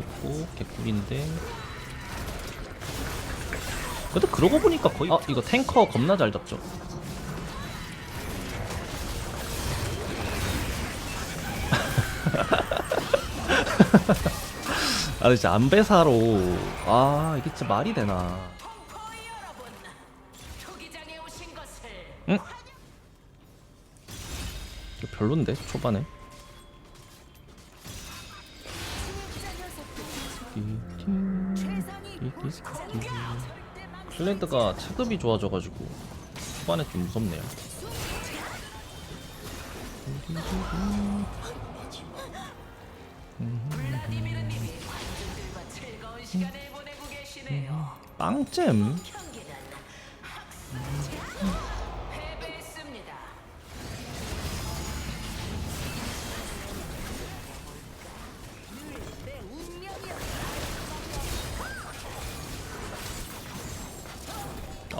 없고 개꿀인데. 근데 그러고 보니까 거의 아 이거 탱커 겁나 잘 잡죠? 아 진짜 안배사로. 아 이게 진짜 말이 되나. 응? 별론데 초반에 클레드가 체급이 좋아져가지고 초반에 좀 무섭네요. 블라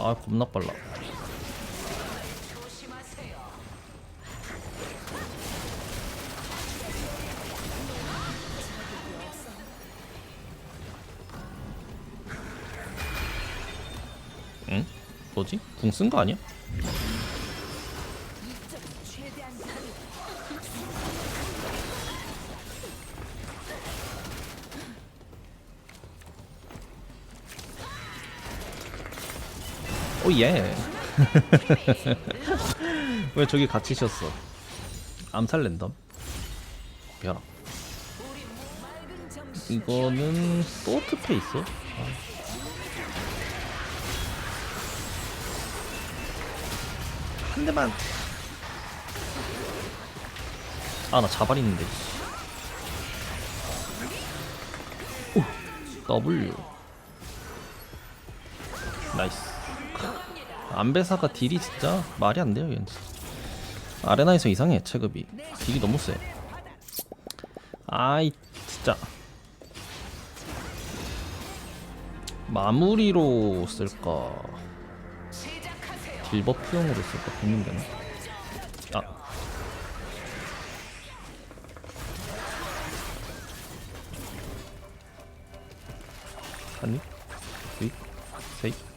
아 겁나 빨라? 뭐지? 궁 쓴 거 아니야? 오예. 왜 저기 갇히셨어? 암살 랜덤? 벼락 이거는 소트 페이스? 한 대만. 아 나 자발 있는데. 오 W. 나이스 안배사가 딜이 진짜 말이 안 돼요 얘는. 아레나에서 이상해 체급이. 딜이 너무 세. 아이 진짜. 마무리로 쓸까. 빌버프용으로 쓸까? 고민되나? 아. 한입 둘, 셋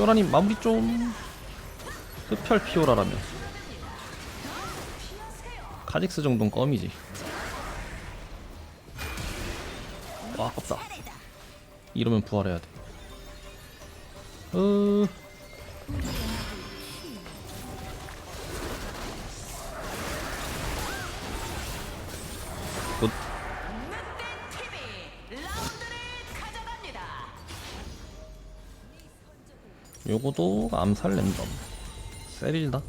피오라님 마무리 좀 흡혈 피오라라며. 카직스 정도는 껌이지. 와 아깝다. 이러면 부활해야 돼. 어... 요거도 암살 랜덤. 세릴다?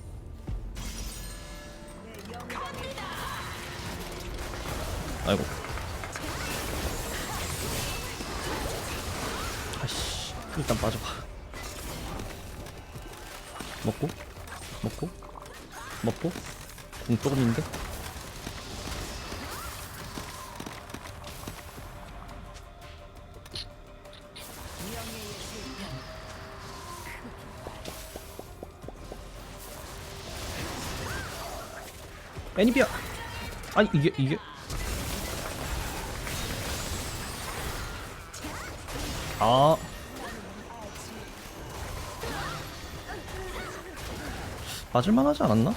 아이고. 아씨 일단 빠져봐. 먹고? 먹고? 먹고? 공 조금 있는데 애니비야 아니 이게 이게. 아. 맞을만 하지 않았나?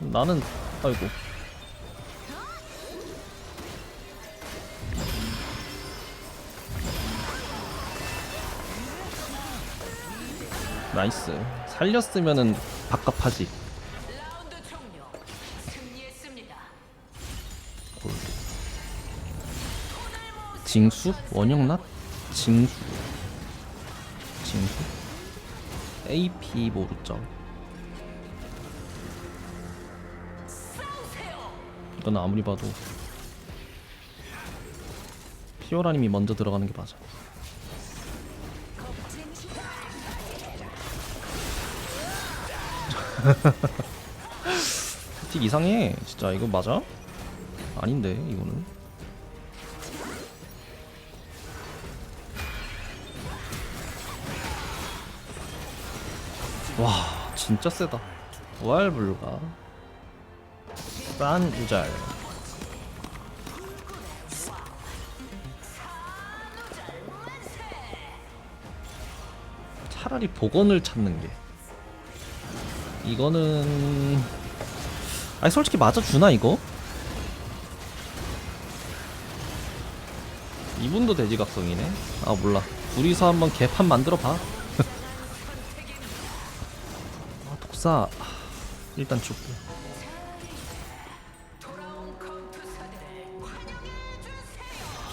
나는 아이고 나이스 살렸으면은. 승리했습니다. 징수? 원형낫? 징수 징수? AP 모르죠. 이건 아무리 봐도 피오라님이 먼저 들어가는 게 맞아 틱 이상해. 진짜 이거 맞아? 아닌데 이거는. 와 진짜 세다. 부활 불가. 싼 우잘 차라리 복원을 찾는 게 이거는 아니 솔직히 맞아주나 이거? 이분도 돼지각성이네. 아 몰라. 둘이서 한번 개판 만들어봐. 아 독사. 일단 죽고.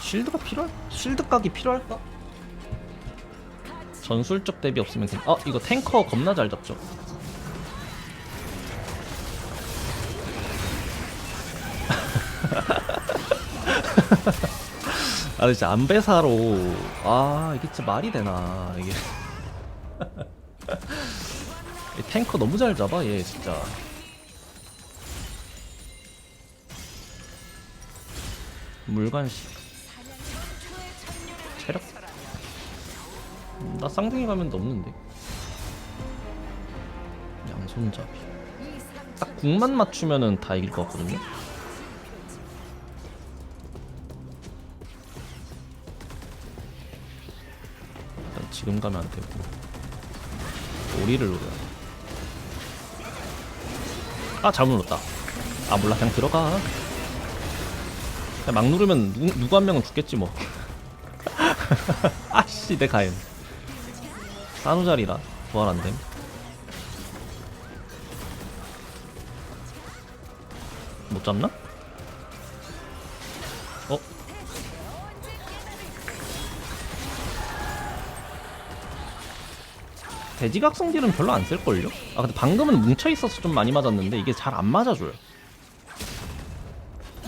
실드가 필요할 실드 각이 필요할까? 전술적 대비 없으면 괜... 아 이거 탱커 겁나 잘 잡죠 아 진짜 안배사로. 아 이게 진짜 말이 되나 이게. 이 탱커 너무 잘 잡아 얘 진짜. 물관식. 체력? 음, 나 쌍둥이 가면 넘는데? 양손잡이. 딱 궁만 맞추면은 다 이길 것 같거든요 지금 가면 안 되고 오리를 노려야 돼. 아 잘못 눌렀다. 아 몰라. 그냥 들어가. 그냥 막 누르면 누, 누구 한 명은 죽겠지 뭐. 아씨 내 가엔 산후자리라. 부활 안됨. 못 잡나? 어? 돼지각성 딜은 별로 안 쓸걸요? 아 근데 방금은 뭉쳐있어서 좀 많이 맞았는데 이게 잘 안 맞아줘요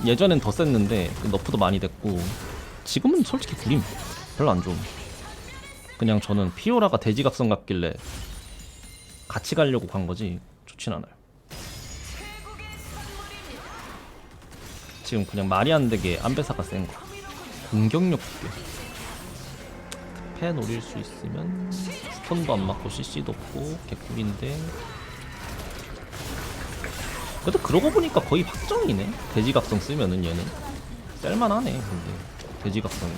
예전엔 더 셌는데 그 너프도 많이 됐고 지금은 솔직히 구림 별로 안 좋음 그냥 저는 피오라가 돼지각성 같길래 같이 가려고 간 거지 좋진 않아요 지금 그냥 말이 안 되게 안배사가 센 거. 공격력 두개 패 노릴 수 있으면 스턴도 안 맞고 CC도 없고 개꿀인데. 그래도 그러고 보니까 거의 확정이네. 돼지각성 쓰면은 얘는. 셀만하네 근데. 돼지각성이.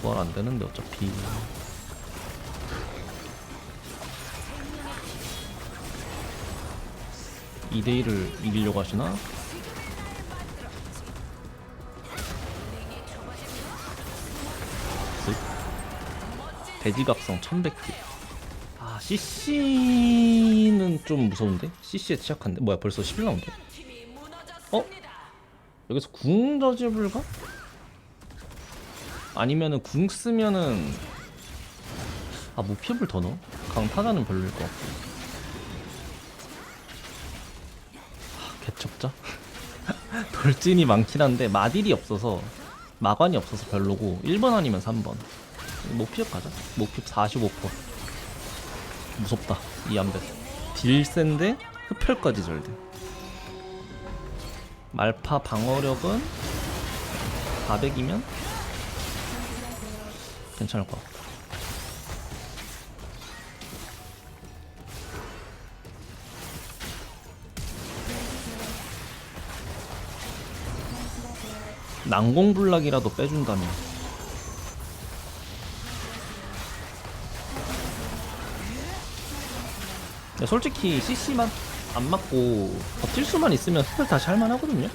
부활 안 되는데 어차피. 이대 1을 이기려고 하시나? 쓱. 돼지각성 1100개 아 CC는 좀 무서운데? CC에 시작한데? 뭐야 벌써 11라운드? 팀이 무너졌습니다. 어? 여기서 궁 저지 불가? 아니면은 궁 쓰면은 아 무피업을 더 넣어? 강타자는 별로일 것 같고 하, 개척자? 돌진이 많긴 한데 마딜이 없어서 마관이 없어서 별로고 1번 아니면 3번. 목피업 가자. 목피업 45% 무섭다 이 안배. 딜 센데 흡혈까지 절대. 말파 방어력은 400이면 괜찮을 것 같고 난공불락이라도 빼준다면. 근데 솔직히 CC만 안 맞고 버틸 수만 있으면 스펙 다시 할만하거든요.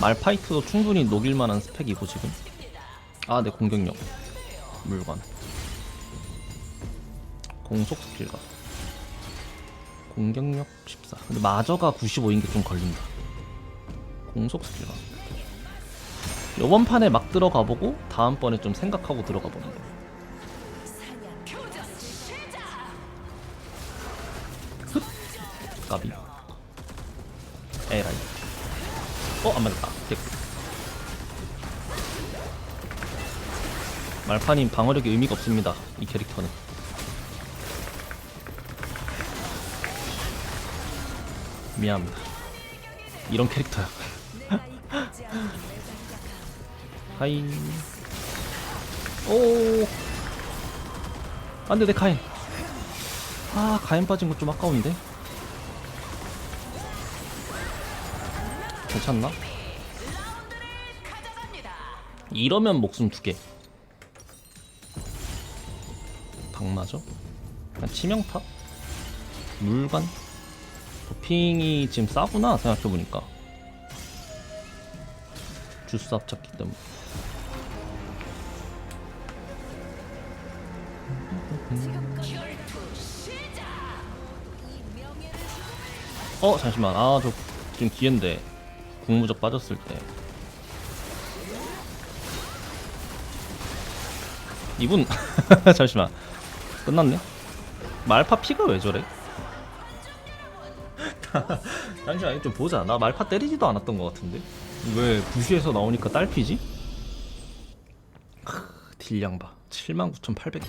말파이트도 충분히 녹일 만한 스펙이고 지금. 아네 공격력. 물관 공속 스킬가 공격력 14 근데 마저가 95인 게 좀 걸린다. 공속 스킬가 요번 판에 막 들어가 보고 다음번에 좀 생각하고 들어가 보는 거. 교전 시작. 까비. 에라이. 어? 안 맞았다. 됐고 말파님 방어력이 의미가 없습니다 이 캐릭터는. 미안합니다. 이런 캐릭터야 하이 오 안돼 내 가인. 아 가인 빠진 거 좀 아까운데? 괜찮나? 이러면 목숨 두개. 그냥 치명타? 물관? 도핑이 지금 싸구나 생각해보니까 주스 합쳤기 때문에. 어 잠시만. 아 저 지금 기회인데 국무적 빠졌을 때. 이분 잠시만. 끝났네? 말파 피가 왜 저래 잠시만 이거 좀 보자 나 말파 때리지도 않았던 것 같은데 왜 부시에서 나오니까 딸피지 크, 딜량 봐 79,800.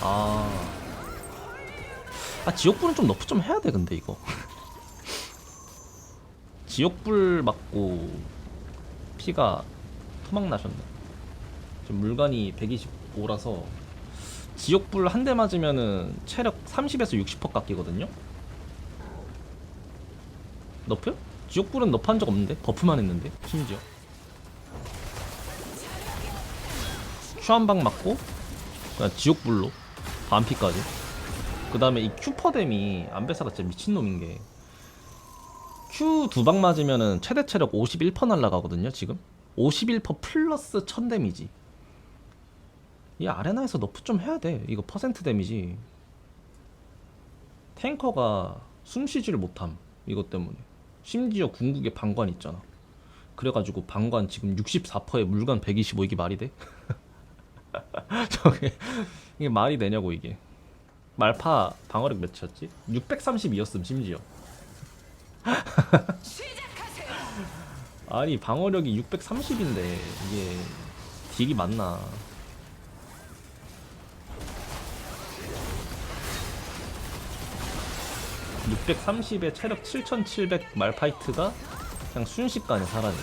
아. 아, 지옥불은 좀 너프 좀 해야 돼, 근데 이거. 지옥불 맞고 피가 토막 나셨네. 지금 물간이 125라서 지옥불 한 대 맞으면은 체력 30에서 60% 깎이거든요. 너프요? 지옥불은 너프 한 적 없는데 버프만 했는데 심지어. 큐한방 맞고 그냥 지옥불로 반피까지 그 다음에 이 큐퍼뎀이 안배사가 진짜 미친놈인 게큐두방 맞으면은 최대 체력 51% 날라가거든요 지금 51% 플러스 1000 데미지 이 아레나에서 너프 좀 해야 돼 이거 퍼센트 데미지 탱커가 숨쉬지를 못함 이것 때문에 심지어 궁극에 방관 있잖아 그래가지고 방관 지금 64%에 물관 125 이게 말이 돼? 저게 이게 말이 되냐고 이게 말파 방어력 몇이었지? 632였음 심지어. 아니 방어력이 630인데 이게 딜이 맞나 630에 체력 7700 말파이트가 그냥 순식간에 사라져